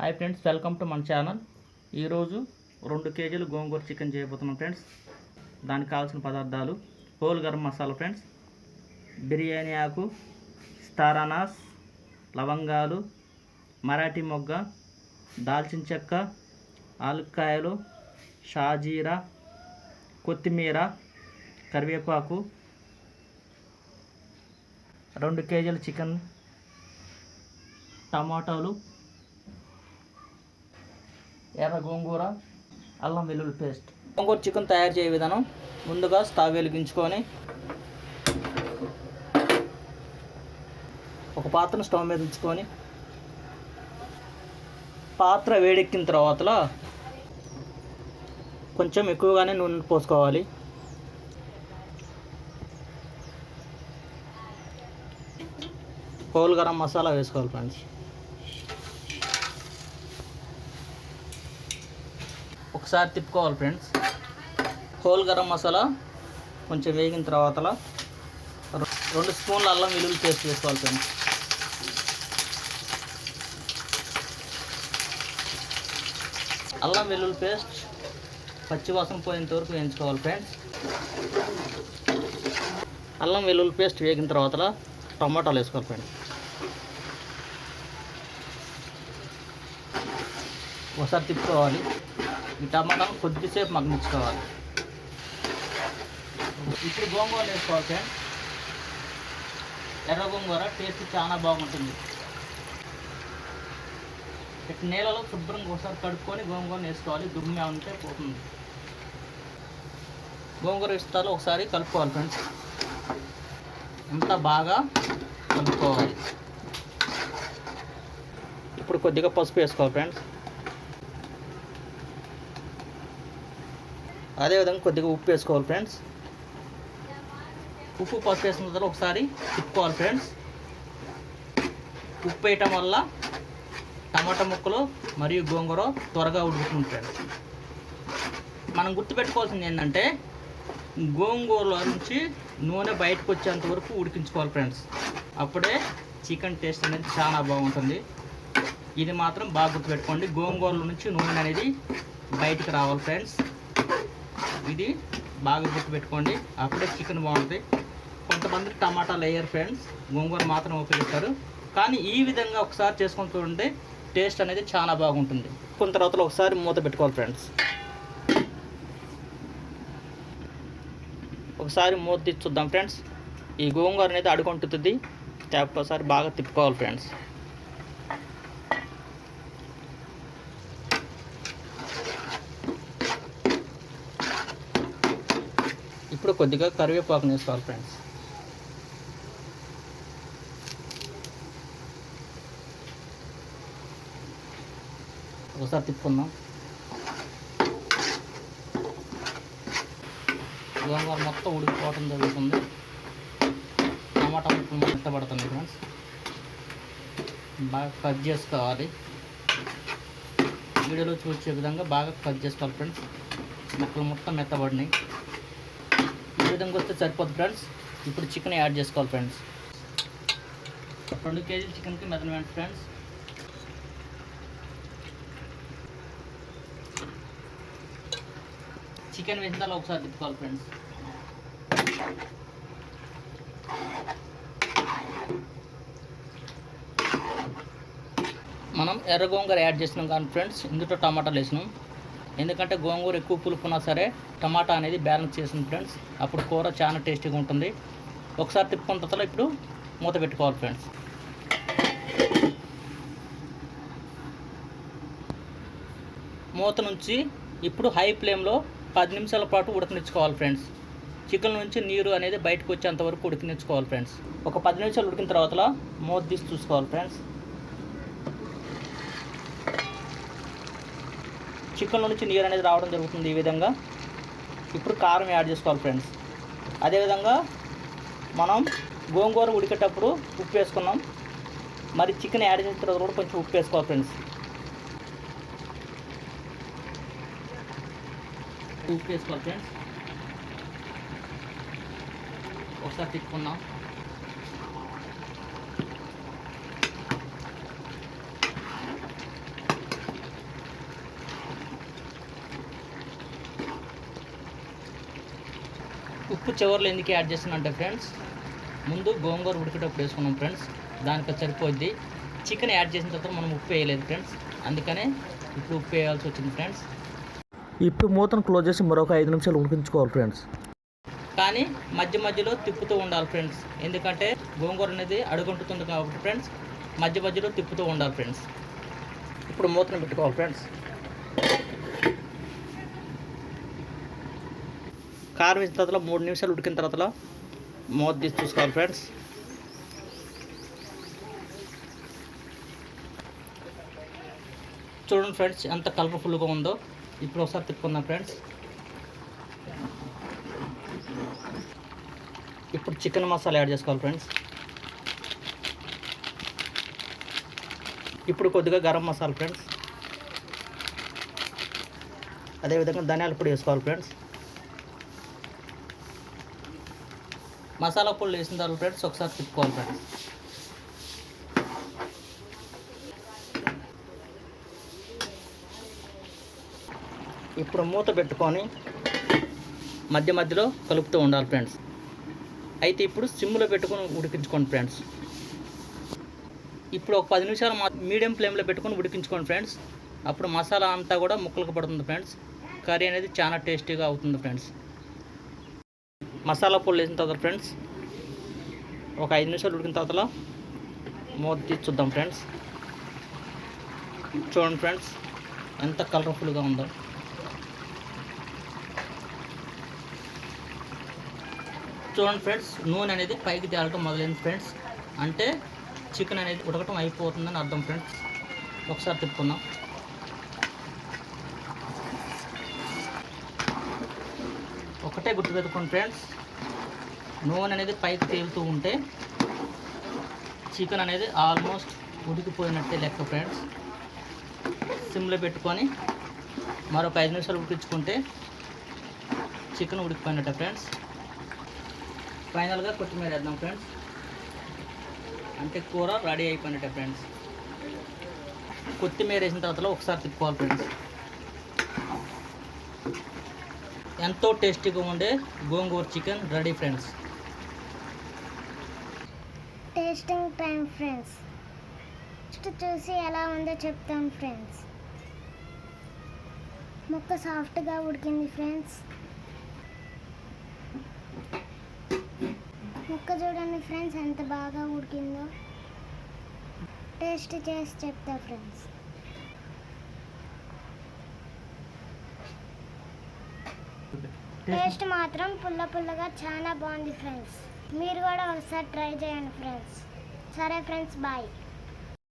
Hi friends welcome to మన channel. ఈరోజు రెండు కేజీలు గోంగూర చికెన్ చేయబోతున్నాం ఫ్రెండ్స్. దానికి కావాల్సిన పదార్థాలు హోల్ గరం మసాలా ఫ్రెండ్స్ బిర్యానీ ఆకు స్టారనాస్ లవంగాలు మరాఠీ మొగ్గ దాల్చిన చెక్క ఆలుక్కాయలు షాజీరా కొత్తిమీర కరివేపాకు రెండు కేజీల చికెన్ టమాటాలు ఎర్ర గోంగూర అల్లం వెల్లుల్లి పేస్ట్. గోంగూర చికెన్ తయారు చేయ విధానం ముందుగా స్టవ్ వెలిగించుకొని ఒక పాత్రను స్టవ్ మీద ఉంచుకొని పాత్ర వేడెక్కిన తర్వాత కొంచెం ఎక్కువగానే నూనె పోసుకోవాలి. హోల్ గరం మసాలా వేసుకోవాలి ఫ్రెండ్స్. ఒకసారి తిప్పుకోవాలి ఫ్రెండ్స్. హోల్ గరం మసాలా కొంచెం వేగిన తర్వాత రెండు స్పూన్ల అల్లం వెల్లుల్లి పేస్ట్ వేసుకోవాలి ఫ్రెండ్స్. అల్లం వెల్లుల్లి పేస్ట్ పచ్చివాసన పోయేంత వరకు వేయించుకోవాలి ఫ్రెండ్స్. అల్లం వెల్లుల్లి పేస్ట్ వేగిన తర్వాత టమాటాలు వేసుకోవాలి ఫ్రెండ్స్. ఒకసారి తిప్పుకోవాలి. ఈ కొద్దిసేపు మగ్గించుకోవాలి ఇప్పుడు గోంగూర వేసుకోవాలి ఫ్రెండ్స్ ఎర్ర గోంగూర టేస్ట్ చాలా బాగుంటుంది. ఇట్లా నీళ్ళలో శుభ్రంగా ఒకసారి కడుక్కొని గోంగూర వేసుకోవాలి. దుమ్మె ఉంటే పోతుంది. గోంగూర ఇస్తాలో ఒకసారి కలుపుకోవాలి ఫ్రెండ్స్ అంతా బాగా కలుపుకోవాలి. ఇప్పుడు కొద్దిగా పసుపు వేసుకోవాలి ఫ్రెండ్స్ అదేవిధంగా కొద్దిగా ఉప్పు వేసుకోవాలి ఫ్రెండ్స్. ఉప్పు పసుపు వేసిన తర్వాత ఒకసారి తిప్పుకోవాలి ఫ్రెండ్స్. ఉప్పు వేయటం వల్ల టమాటా ముక్కలు మరియు గోంగూర త్వరగా ఉడుకుతుంది ఫ్రెండ్స్ మనం గుర్తుపెట్టుకోవాల్సింది ఏంటంటే గోంగూరలో నుంచి నూనె బయటకు వచ్చేంత వరకు ఉడికించుకోవాలి ఫ్రెండ్స్. అప్పుడే చికెన్ టేస్ట్ అనేది చాలా బాగుంటుంది. ఇది మాత్రం బాగా గుర్తుపెట్టుకోండి. గోంగూరలో నుంచి నూనె అనేది బయటికి రావాలి ఫ్రెండ్స్. ఇది బాగా గుర్తుపెట్టుకోండి. అప్పుడే చికెన్ బాగుంటుంది కొంతమంది టమాటాలు వేయరు ఫ్రెండ్స్ గోంగూర మాత్రం ఉపయోగిస్తారు. కానీ ఈ విధంగా ఒకసారి చేసుకొని చూడండి టేస్ట్ అనేది చాలా బాగుంటుంది. కొంత తర్వాత ఒకసారి మూత పెట్టుకోవాలి ఫ్రెండ్స్ ఒకసారి మూత తీసి చూద్దాం ఫ్రెండ్స్ ఈ గోంగూర అనేది అడుగుంటుంది లేకపోతే ఒకసారి బాగా తిప్పుకోవాలి ఫ్రెండ్స్ ఇప్పుడు కొద్దిగా కరివేపాకుని వేసుకోవాలి ఫ్రెండ్స్ ఒకసారి తిప్పుకుందాం. గోంగూర మొత్తం ఉడికిపోవటం జరుగుతుంది. టమాటా ముక్కలు మెత్తబడుతుంది ఫ్రెండ్స్ బాగా కట్ చేసుకోవాలి. వీడియోలో చూసే విధంగా బాగా కట్ చేసుకోవాలి ఫ్రెండ్స్ ముక్కలు మొత్తం మెత్తబడినాయి. విధంగా వస్తే సరిపోతుంది ఫ్రెండ్స్ ఇప్పుడు చికెన్ యాడ్ చేసుకోవాలి ఫ్రెండ్స్ రెండు కేజీలు చికెన్కి మెజర్మెంట్ ఫ్రెండ్స్ చికెన్ వేసిన తర్వాత ఒకసారి తిప్పుకోవాలి ఫ్రెండ్స్ మనం ఎర్ర గోంగూర యాడ్ చేసినాం కానీ ఫ్రెండ్స్ ఇందులో టమాటాలు వేసినాం. ఎందుకంటే గోంగూర ఎక్కువ పులుపున్నా సరే టమాటా అనేది బ్యాలెన్స్ చేసింది ఫ్రెండ్స్. అప్పుడు కూర చాలా టేస్టీగా ఉంటుంది. ఒకసారి తిప్పుకున్న తర్వాత ఇప్పుడు మూత పెట్టుకోవాలి ఫ్రెండ్స్. మూత నుంచి ఇప్పుడు హై ఫ్లేమ్లో పది నిమిషాల పాటు ఉడకనిచ్చుకోవాలి ఫ్రెండ్స్. చికెన్ నుంచి నీరు అనేది బయటకు వచ్చేంత వరకు ఉడికించుకోవాలి ఫ్రెండ్స్. ఒక పది నిమిషాలు ఉడికిన తర్వాత మూత తీసి చూసుకోవాలి ఫ్రెండ్స్. చికెన్ నుంచి నీరు అనేది రావడం జరుగుతుంది ఈ విధంగా. ఇప్పుడు కారం యాడ్ చేసుకోవాలి ఫ్రెండ్స్. అదేవిధంగా మనం గోంగూర ఉడికేటప్పుడు ఉప్పు వేసుకున్నాం. మరి చికెన్ యాడ్ చేసిన తర్వాత కూడా కొంచెం ఉప్పు వేసుకోవాలి ఫ్రెండ్స్. ఉప్పు వేసుకోవాలి ఫ్రెండ్స్. ఒకసారి తిప్పుకున్నాం ఉప్పు చివరిలో ఎందుకు యాడ్ చేస్తున్నానంటే ఫ్రెండ్స్ ముందు గోంగూర ఉడికేటప్పుడు వేసుకున్నాం ఫ్రెండ్స్ దానికి సరిపోద్ది. చికెన్ యాడ్ చేసిన తర్వాత మనం ఉప్పు వేయలేదు ఫ్రెండ్స్ అందుకనే ఇప్పుడు ఉప్పు వేయాల్సి వచ్చింది ఫ్రెండ్స్ ఇప్పుడు మూతను క్లోజ్ చేసి మరొక ఐదు నిమిషాలు ఉడికించుకోవాలి ఫ్రెండ్స్ కానీ మధ్య మధ్యలో తిప్పుతూ ఉండాలి ఫ్రెండ్స్ ఎందుకంటే గోంగూర అనేది అడుగుంటుతుంది కాబట్టి ఫ్రెండ్స్ మధ్య మధ్యలో తిప్పుతూ ఉండాలి ఫ్రెండ్స్ ఇప్పుడు మూతను పెట్టుకోవాలి ఫ్రెండ్స్ కారం వేసిన తర్వాత మూడు నిమిషాలు ఉడికిన తర్వాత మూత తీసి చూసుకోవాలి ఫ్రెండ్స్. చూడండి ఫ్రెండ్స్ ఎంత కలర్ఫుల్గా ఉందో. ఇప్పుడు ఒకసారి తిప్పుకుందాం ఫ్రెండ్స్. ఇప్పుడు చికెన్ మసాలా యాడ్ చేసుకోవాలి ఫ్రెండ్స్. ఇప్పుడు కొద్దిగా గరం మసాలా ఫ్రెండ్స్. అదేవిధంగా ధనియాల పొడి వేసుకోవాలి ఫ్రెండ్స్. మసాలా పొడి వేసిన తర్వాత ఫ్రెండ్స్ ఒకసారి తిప్పుకోవాలి ఫ్రెండ్స్. ఇప్పుడు మూత పెట్టుకొని మధ్య మధ్యలో కలుపుతూ ఉండాలి ఫ్రెండ్స్. అయితే ఇప్పుడు సిమ్లో పెట్టుకొని ఉడికించుకోండి ఫ్రెండ్స్. ఇప్పుడు ఒక పది నిమిషాలు మా మీడియం ఫ్లేమ్లో పెట్టుకొని ఉడికించుకోండి ఫ్రెండ్స్. అప్పుడు మసాలా అంతా కూడా ముక్కలకు పడుతుంది ఫ్రెండ్స్. కర్రీ అనేది చాలా టేస్టీగా అవుతుంది ఫ్రెండ్స్. మసాలా పొడి వేసిన తర్వాత ఫ్రెండ్స్ ఒక ఐదు నిమిషాలు ఉడికిన తర్వాత మూత తీసి చూద్దాం ఫ్రెండ్స్. చూడండి ఫ్రెండ్స్ ఎంత కలర్ఫుల్గా ఉందో. చూడండి ఫ్రెండ్స్ నూనె అనేది పైకి తేలటం మొదలైంది ఫ్రెండ్స్. అంటే చికెన్ అనేది ఉడకటం అయిపోతుందని అర్థం ఫ్రెండ్స్. ఒకసారి తిప్పుకుందాం. ఒకటే గుర్తుపెట్టుకోండి ఫ్రెండ్స్. నూనె అనేది పైకి తేలుతూ ఉంటే చికెన్ అనేది ఆల్మోస్ట్ ఉడికిపోయినట్టే లెక్క ఫ్రెండ్స్. సిమ్లో పెట్టుకొని మరొక ఐదు నిమిషాలు ఉడికించుకుంటే చికెన్ ఉడికిపోయినట్ట ఫ్రెండ్స్. ఫైనల్గా కొత్తిమీర వేద్దాం ఫ్రెండ్స్. అంటే కూర రెడీ అయిపోయినట్టే ఫ్రెండ్స్. కొత్తిమీర వేసిన తర్వాత ఒకసారి తిప్పుకోవాలి ఫ్రెండ్స్. ఎంతో టేస్టీగా ఉండే gongura chicken ready friends. Tasting time friends next చూసి ఎలా ఉందో చెప్తాం ఫ్రెండ్స్ ముక్క సాఫ్ట్గా ఉడికింది ఫ్రెండ్స్ ముక్క చూడండి ఫ్రెండ్స్ ఎంత బాగా ఉడికిందో. టేస్ట్ చేసి చెప్తా ఫ్రెండ్స్ టేస్ట్ మాత్రం పుల్ల పుల్లగా చాలా బాగుంది ఫ్రెండ్స్ మీరు కూడా ఒకసారి ట్రై చేయండి ఫ్రెండ్స్ సరే ఫ్రెండ్స్ బాయ్